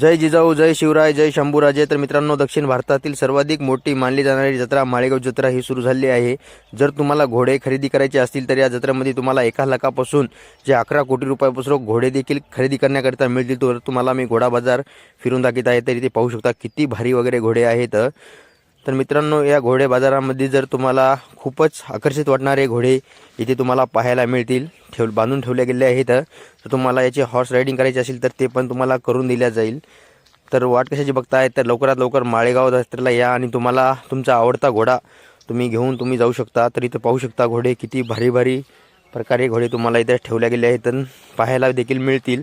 जय जिजाऊ जय शिवराय जय शंभूराजे. तर मित्रांनो दक्षिण भारतातील सर्वाधिक मोठी मानली जाणारी जत्रा माळेगाव जत्रा ही सुरू झाली आहे. जर तुम्हाला घोडे खरेदी करायचे असतील तर या जत्रेमध्ये तुम्हाला एका लाखापासून जे अकरा कोटी रुपयापासून घोडे देखील खरेदी करण्याकरिता मिळतील तर तुम्हाला मी घोडा बाजार फिरून दाखवत आहे. तर इथे पाहू शकता किती भारी वगैरे घोडे आहेत. तर मित्रांनो या घोडे बाजारामध्ये जर तुम्हाला खूपच आकर्षित वाटणारे घोडे इथे तुम्हाला पाहायला मिळतील ठेव बांधून ठेवले गेले आहेत तर तुम्हाला याची हॉर्स रायडिंग करायची असेल तर ते पण तुम्हाला करून दिल्या जाईल. तर वाट कशाची बघताय तर लवकरात लवकर माळेगाव जत्रेला या आणि तुम्हाला तुमचा आवडता घोडा तुम्ही घेऊन तुम्ही जाऊ शकता. तर इथं पाहू शकता घोडे किती भारी भारी प्रकारे घोडे तुम्हाला इथे ठेवले गेले आहेत तर पाहायला देखील मिळतील.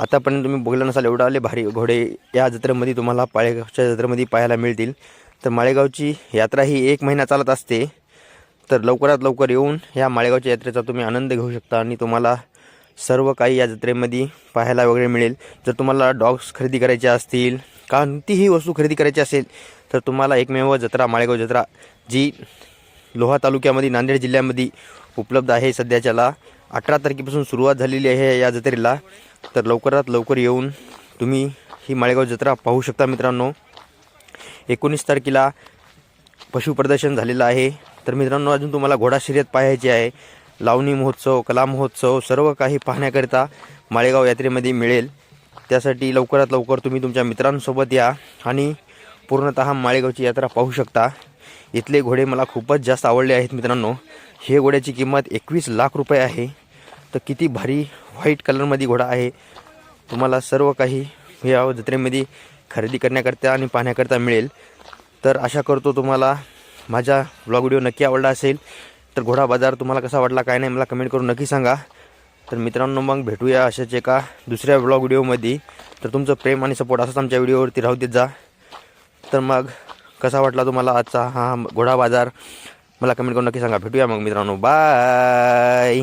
आतापर्यंत तुम्ही बघलं नसाल एवढा आले भारी घोडे या जत्रेमध्ये तुम्हाला पाळेगावच्या जत्रेमध्ये पाहायला मिळतील. तर माळेगावची यात्रा ही एक महिना चालत असते. तर लवकरात लवकर येऊन ह्या माळेगावच्या यात्रेचा तुम्ही आनंद घेऊ शकता आणि तुम्हाला सर्व काही या जत्रेमध्ये पाहायला वगैरे मिळेल. जर तुम्हाला डॉग्स खरेदी करायचे असतील कोणतीही वस्तू खरेदी करायची असेल तर तुम्हाला एकमेव जत्रा माळेगाव जत्रा जी लोहा तालुक्यामध्ये नांदेड जिल्ह्यामध्ये उपलब्ध आहे सध्याच्याला. अठरा तारखेपासून सुरुवात झालेली आहे या जत्रेला. तर लवकरात लवकर येऊन तुम्ही ही माळेगाव जत्रा पाहू शकता मित्रांनो. एकोणीस तारखेला पशुप्रदर्शन झालेलं आहे. तर मित्रांनो अजून तुम्हाला घोडा शर्यत पाहायची आहे. लावणी महोत्सव कला महोत्सव सर्व काही पाहण्याकरिता माळेगाव यात्रेमध्ये मिळेल. त्यासाठी लवकरात लवकर तुम्ही तुमच्या मित्रांसोबत या आणि पूर्णतः माळेगावची यात्रा पाहू शकता. इथले घोडे मला खूपच जास्त आवडले आहेत मित्रांनो. हे घोड्याची किंमत एकवीस लाख रुपये आहे. तर किती भारी व्हाईट कलरमध्ये घोडा आहे. तुम्हाला सर्व काही या जत्रेमध्ये खरेदी करण्याकरता आणि पाहण्याकरता मिळेल. तर आशा करतो तुम्हाला माझा ब्लॉग व्हिडिओ नक्की आवडला असेल. तर घोडा बाजार तुम्हाला कसा वाटला काय नाही मला कमेंट करून नक्की सांगा. तर मित्रांनो मग भेटूया अशाच एका दुसऱ्या ब्लॉग व्हिडिओमध्ये तर तुमचं प्रेम आणि सपोर्ट असंच आमच्या व्हिडिओवरती राहू देत जा. तर मग कसा वाटला तुम्हाला आजचा हा घोडा बाजार? मला कमेंट करून नक्की सांगा. भेटूया मग मित्रांनो. बाय